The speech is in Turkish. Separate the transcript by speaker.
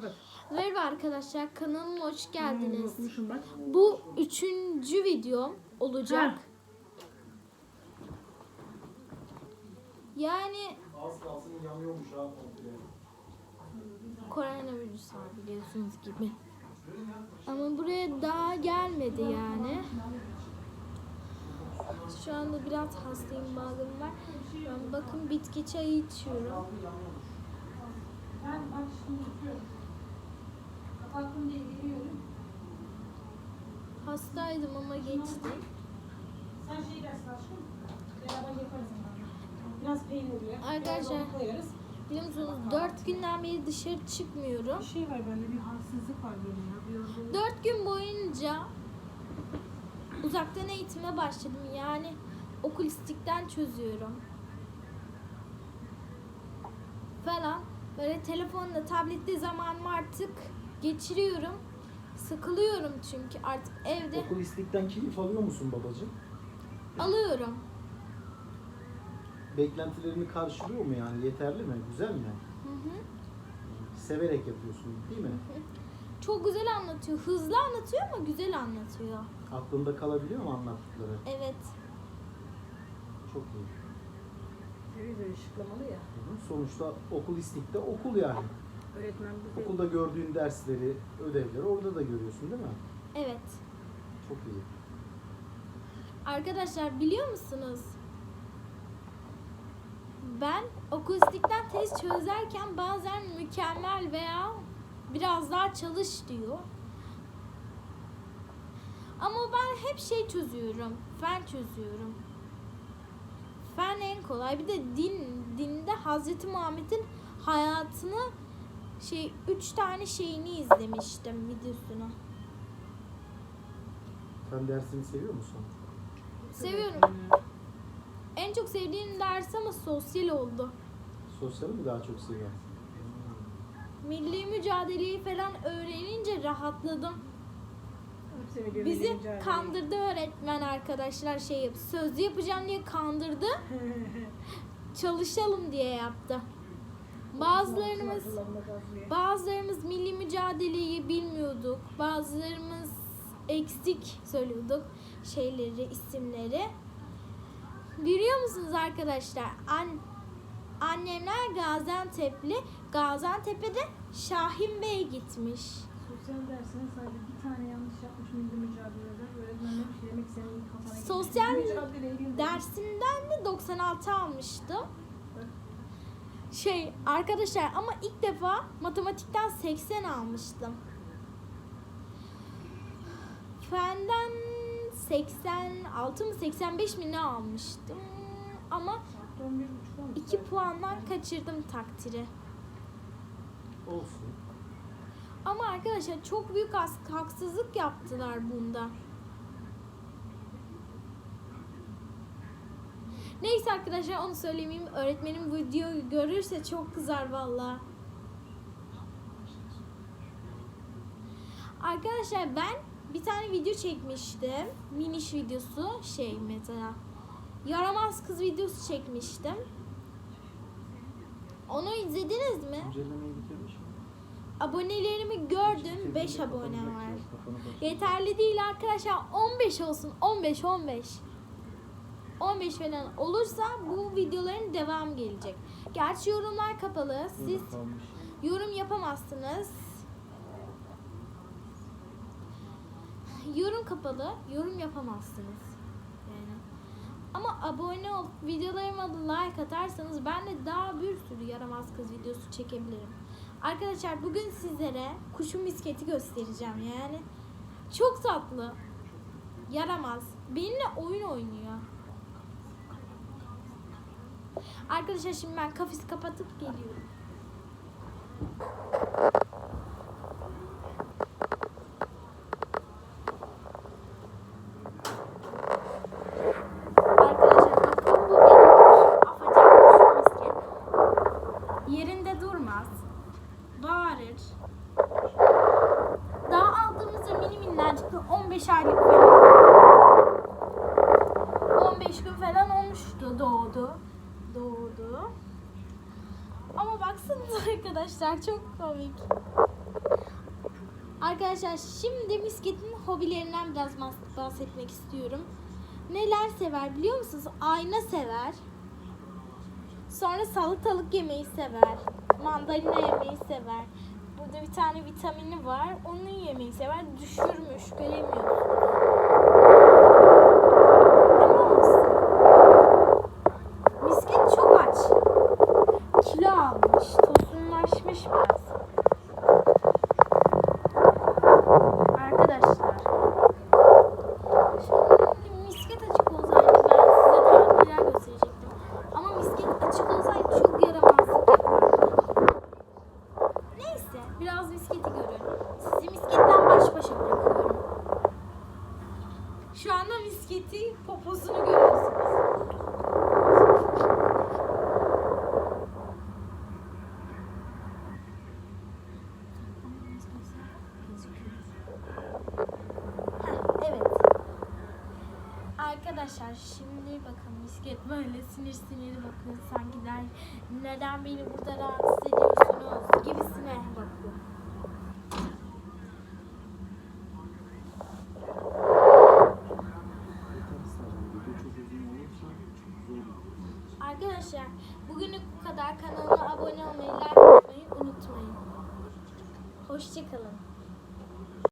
Speaker 1: kapat.
Speaker 2: Merhaba arkadaşlar kanalıma hoş
Speaker 1: Hmm,
Speaker 2: geldiniz.
Speaker 1: Unutmuşum bak.
Speaker 2: Bu üçüncü videom olacak.
Speaker 1: Ha.
Speaker 2: Yani
Speaker 3: Az kalsın yanıyormuş ha komple.
Speaker 2: koronavirüs var biliyorsunuz gibi. Ama buraya daha gelmedi yani. Şu anda biraz hastayım bağım var. Şu an bakın bitki çayı içiyorum.
Speaker 1: Ben bak Kapattım diye geliyorum.
Speaker 2: Hastaydım ama geçti.
Speaker 1: Sen şey dersin aşkım. Beraber yaparız ama. Biraz peynir ya.
Speaker 2: Arkadaşlar-
Speaker 1: Biraz koyarız.
Speaker 2: Biliyor musunuz 4 günden beri dışarı çıkmıyorum.
Speaker 1: Bir şey var bende bir halsizlik var benim ya. Bir yorgunluk.
Speaker 2: 4 gün boyunca uzaktan eğitime başladım. Yani okulistikten çözüyorum. Falan. Böyle telefonla, tablette zamanımı artık geçiriyorum. Sıkılıyorum çünkü artık evde
Speaker 3: Okulistikten keyif alıyor musun babacığım?
Speaker 2: alıyorum.
Speaker 3: Beklentilerini karşılıyor mu yani? Yeterli mi? Güzel mi?
Speaker 2: Hı hı.
Speaker 3: Severek yapıyorsun değil mi?
Speaker 2: Çok güzel anlatıyor. Hızlı anlatıyor ama güzel anlatıyor.
Speaker 3: Aklında kalabiliyor mu anlattıkları?
Speaker 2: Evet.
Speaker 3: Çok iyi.
Speaker 1: Televizyon ışıklamalı ya.
Speaker 3: Hı hı. Sonuçta okulistikte okul yani.
Speaker 1: Öğretmen bize
Speaker 3: Okulda gördüğün dersleri, ödevleri orada da görüyorsun değil mi?
Speaker 2: Evet.
Speaker 3: Çok iyi.
Speaker 2: Arkadaşlar biliyor musunuz? Ben okustikten test çözerken bazen mükemmel veya biraz daha çalış diyor. Ama ben hep şey çözüyorum. Fen çözüyorum. Fen en kolay. Bir de din dinde Hazreti Muhammed'in hayatını şey üç tane şeyini izlemiştim videosunu.
Speaker 3: Sen dersini seviyor musun?
Speaker 2: Seviyorum. En çok sevdiğim ders ama sosyal oldu.
Speaker 3: Sosyali mi daha çok seviyorsun?
Speaker 2: Milli mücadeleyi falan öğrenince rahatladım. Bizi kandırdı öğretmen arkadaşlar şey yap. Sözlü yapacağım diye kandırdı. Çalışalım diye yaptı. Bazılarımız bazılarımız milli mücadeleyi bilmiyorduk. Bazılarımız eksik söylüyorduk şeyleri, isimleri. Biliyor musunuz arkadaşlar? An annemler Gaziantep'li. Gaziantep'e de Şahin Bey gitmiş.
Speaker 1: Sosyal dersine sadece bir tane yanlış yapmış milli mücadelede. Öğretmen demiş ki demek senin kafana.
Speaker 2: Sosyal Dersinden de 96 almıştım. Şey arkadaşlar ama ilk defa matematikten 80 almıştım. Fenden 86 mı 85 mi ne almıştım. Ama
Speaker 1: Saat 11.30 olmuş.
Speaker 2: 2 puandan kaçırdım takdiri.
Speaker 3: Olsun.
Speaker 2: Ama arkadaşlar çok büyük haksızlık yaptılar bunda. Neyse arkadaşlar onu söylemeyeyim. Öğretmenim bu videoyu görürse çok kızar valla. Arkadaşlar ben bir tane video çekmiştim. Miniş videosu şey mesela. Yaramaz kız videosu çekmiştim. Onu izlediniz mi?
Speaker 3: Güncellemeyi bitirmiş mi?
Speaker 2: Abonelerimi gördüm. 5
Speaker 3: Kafanı
Speaker 2: abone
Speaker 3: bekliyor,
Speaker 2: var. Yeterli değil arkadaşlar. 15 olsun. 15 15. 15 falan olursa bu videoların devam gelecek. Gerçi yorumlar kapalı. Siz yorum yapamazsınız. Yorum kapalı. Yorum yapamazsınız. Yani. Ama abone ol, videolarıma da like atarsanız ben de daha bir sürü yaramaz kız videosu çekebilirim. Arkadaşlar bugün sizlere kuşun misketi göstereceğim yani. Çok tatlı. Yaramaz. Benimle oyun oynuyor. Arkadaşlar şimdi ben kafesi kapatıp geliyorum. Arkadaşlar bakın bu benim kuşum. Afacan kuşum misket. Yerinde durmaz. Bağırır. Daha aldığımızda mini minnacıktı. 15 aylık falan. 15 gün falan olmuştu doğdu. Doğdu. Ama baksanıza arkadaşlar çok komik. Arkadaşlar şimdi misketin hobilerinden biraz bahsetmek istiyorum. Neler sever biliyor musunuz? Ayna sever. Sonra salatalık yemeyi sever. Mandalina yemeyi sever. Burada bir tane vitamini var. Onu yemeyi sever. Düşürmüş. Göremiyoruz. Ama olsun. Misket çok aç. Kilo almış. Tosunlaşmış biraz. Arkadaşlar. Şimdi misket açık olsaydı ben size daha neler gösterecektim. Ama misket açık olsaydı çok yaramazlık yapardı. Neyse biraz misketi görün. Sizi misketten baş başa bırakıyorum. Şu anda misketi poposunu görüyorsunuz. Heh, evet. Arkadaşlar şimdi misket böyle sinir sinir bakıyor sanki der neden beni burada rahatsız ediyorsunuz gibisine bakıyor. Arkadaşlar bugünlük bu kadar kanalıma abone olmayı like etmeyi unutmayın. Hoşçakalın.